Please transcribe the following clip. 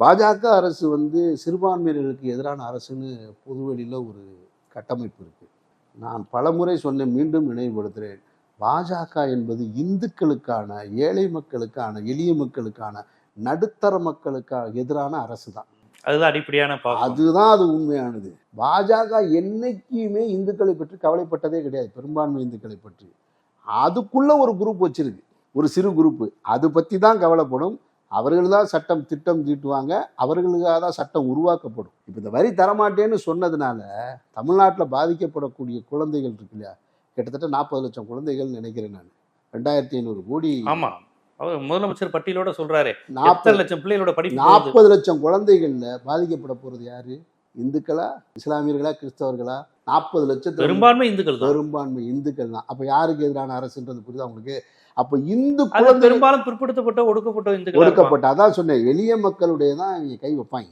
பாஜக அரசு வந்து சிறுபான்மையினருக்கு எதிரான அரசுன்னு பொதுவெளியில் ஒரு கட்டமைப்பு இருக்கு. நான் பலமுறை சொன்னேன் மீண்டும் நினைவுபடுத்துகிறேன் பாஜக என்பது இந்துக்களுக்கான ஏழை மக்களுக்கான எளிய மக்களுக்கான நடுத்தர மக்களுக்கான எதிரான அரசு தான் அதுதான் அடிப்படையான அதுதான் அது உண்மையானது. பாஜக என்னைக்குமே இந்துக்களை பற்றி கவலைப்பட்டதே கிடையாது. பெரும்பான்மை இந்துக்களை பற்றி. அதுக்குள்ள ஒரு குரூப் வச்சிருக்கு. ஒரு சிறு குரூப் அது பத்தி தான் கவலைப்படும். அவர்கள் தான் சட்டம் திட்டம் தீட்டுவாங்க அவர்களுக்காக தான் சட்டம் உருவாக்கப்படும். இப்போ இந்த வரி தரமாட்டேன்னு சொன்னதுனால தமிழ்நாட்டில் பாதிக்கப்படக்கூடிய குழந்தைகள் இருக்கு இல்லையா? கிட்டத்தட்ட நாற்பது லட்சம் குழந்தைகள் நினைக்கிறேன் நான். ரெண்டாயிரத்தி ஐநூறு கோடி ஆமா. அவர் முதலமைச்சர் பட்டியலோட சொல்றாரு. நாற்பது லட்சம் பிள்ளைகளோட போகுது? நாற்பது லட்சம் குழந்தைகள்ல பாதிக்கப்பட போறது யாரு? இந்துக்களா இஸ்லாமியர்களா கிறிஸ்தவர்களா? நாற்பது லட்சம் பெரும்பான்மை இந்துக்கள் பெரும்பான்மை இந்துக்கள் தான். அப்ப யாருக்கு எதிரான அரசுன்றது புரியுதா உங்களுக்கு? அப்ப இந்து பெரும்பாலும் பிற்படுத்தப்பட்ட ஒடுக்கப்பட்ட இந்துக்கள் ஒடுக்கப்பட்ட அதான் சொன்னேன் எளிய மக்களுடைய தான் இவங்க கை வைப்பாங்க.